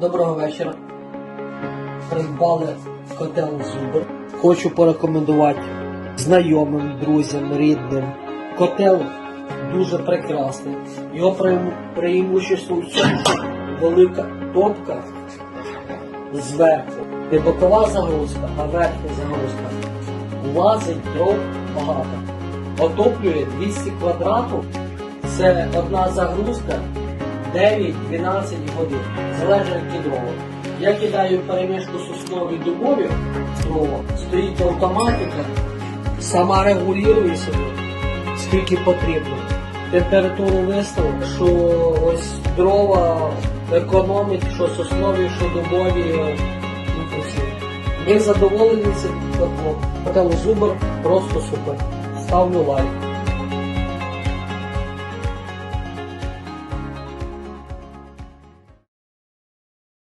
Доброго вечора. Придбали котел Зубр. Хочу порекомендувати знайомим, друзям, рідним. Котел дуже прекрасний. Його преиму- преимущество в цьому, велика топка зверху. Не бокова загрузка, а верхня загрузка. Влазить дров багато. Отоплює 200 квадратів. Це одна загрузка 9-12 годин. Залежить від дрова. Я кидаю перемішку соснові дубові. Стоїть автоматика, сама регулює себе, скільки потрібно. Температуру виставив, що ось дрова економить, що соснові, що дубові. ну, то все. Ми задоволені цим. Котел Зубр просто супер. Ставлю лайк.